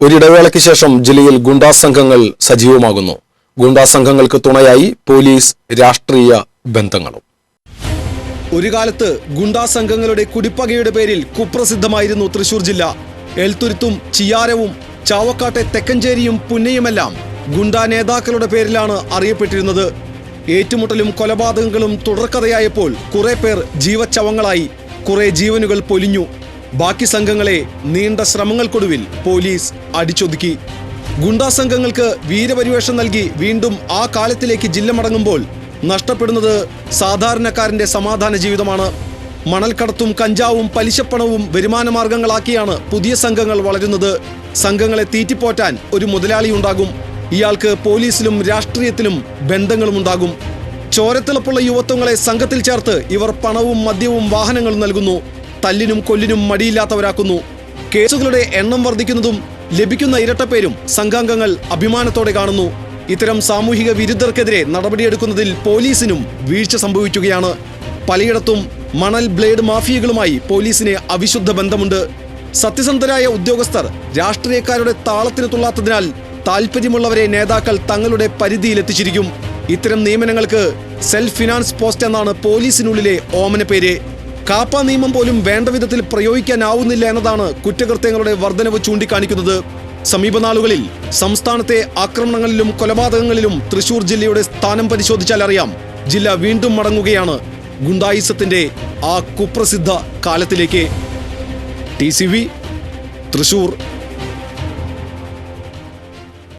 ഒരിടവേളയ്ക്ക് ശേഷം ജില്ലയിൽ ഗുണ്ടാ സംഘങ്ങൾ സജീവമാകുന്നു. ഗുണ്ടാ സംഘങ്ങൾക്ക് തുണയായി പോലീസ് രാഷ്ട്രീയ ബന്ധങ്ങളും. ഒരു കാലത്ത് ഗുണ്ടാ സംഘങ്ങളുടെ കുടിപ്പകയുടെ പേരിൽ കുപ്രസിദ്ധമായിരുന്നു തൃശൂർ ജില്ല. എൽത്തുരുത്തും ചിയാരവും ചാവക്കാട്ടെ തെക്കഞ്ചേരിയും പുന്നയുമെല്ലാം ഗുണ്ടാ നേതാക്കളുടെ പേരിലാണ് അറിയപ്പെട്ടിരുന്നത്. ഏറ്റുമുട്ടലും കൊലപാതകങ്ങളും തുടർക്കഥയായപ്പോൾ കുറെ പേർ ജീവച്ചവങ്ങളായി കുറെ ജീവനുകൾ പൊലിഞ്ഞു. ബാക്കി സംഘങ്ങളെ നീണ്ട ശ്രമങ്ങൾക്കൊടുവിൽ പോലീസ് അടിച്ചൊതുക്കി. ഗുണ്ടാ സംഘങ്ങൾക്ക് വീരപരിവേഷം നൽകി വീണ്ടും ആ കാലത്തിലേക്ക് ജില്ല മടങ്ങുമ്പോൾ നഷ്ടപ്പെടുന്നത് സാധാരണക്കാരന്റെ സമാധാന ജീവിതമാണ്. മണൽക്കടത്തും കഞ്ചാവും പലിശപ്പണവും വരുമാന മാർഗങ്ങളാക്കിയാണ് പുതിയ സംഘങ്ങൾ വളരുന്നത്. സംഘങ്ങളെ തീറ്റിപ്പോറ്റാൻ ഒരു മുതലാളി ഉണ്ടാകും. ഇയാൾക്ക് പോലീസിലും രാഷ്ട്രീയത്തിലും ബന്ധങ്ങളും ഉണ്ടാകും. ചോരത്തിളപ്പുള്ള യുവത്വങ്ങളെ സംഘത്തിൽ ചേർത്ത് ഇവർ പണവും മദ്യവും വാഹനങ്ങളും നൽകുന്നു. തല്ലിനും കൊല്ലിനും മടിയില്ലാത്തവരാക്കുന്നു. കേസുകളുടെ എണ്ണം വർദ്ധിക്കുന്നതും ലഭിക്കുന്ന ഇരട്ടപ്പേരും സംഘാംഗങ്ങൾ അഭിമാനത്തോടെ കാണുന്നു. ഇത്തരം സാമൂഹിക വിരുദ്ധർക്കെതിരെ നടപടിയെടുക്കുന്നതിൽ പോലീസിനും വീഴ്ച സംഭവിക്കുകയാണ്. പലയിടത്തും മണൽ ബ്ലേഡ് മാഫിയകളുമായി പോലീസിന് അവിശുദ്ധ ബന്ധമുണ്ട്. സത്യസന്ധരായ ഉദ്യോഗസ്ഥർ രാഷ്ട്രീയക്കാരുടെ താളത്തിന് തുള്ളാത്തതിനാൽ താല്പര്യമുള്ളവരെ നേതാക്കൾ തങ്ങളുടെ പരിധിയിലെത്തിച്ചിരിക്കും. ഇത്തരം നിയമനങ്ങൾക്ക് സെൽഫ് ഫിനാൻസ് പോസ്റ്റ് എന്നാണ് പോലീസിനുള്ളിലെ ഓമന പേര്. കാപ്പ നിയമം പോലും വേണ്ട വിധത്തിൽ പ്രയോഗിക്കാനാവുന്നില്ല എന്നതാണ് കുറ്റകൃത്യങ്ങളുടെ വർധനവ് ചൂണ്ടിക്കാണിക്കുന്നത്. സമീപനാളുകളിൽ സംസ്ഥാനത്തെ ആക്രമണങ്ങളിലും കൊലപാതകങ്ങളിലും തൃശൂർ ജില്ലയുടെ സ്ഥാനം പരിശോധിച്ചാൽ അറിയാം. ജില്ല വീണ്ടും മടങ്ങുകയാണ്. ഗുണ്ടായിസത്തിന്റെ ആ കുപ്രസിദ്ധ കാലത്തിലേക്ക്. ടി തൃശൂർ.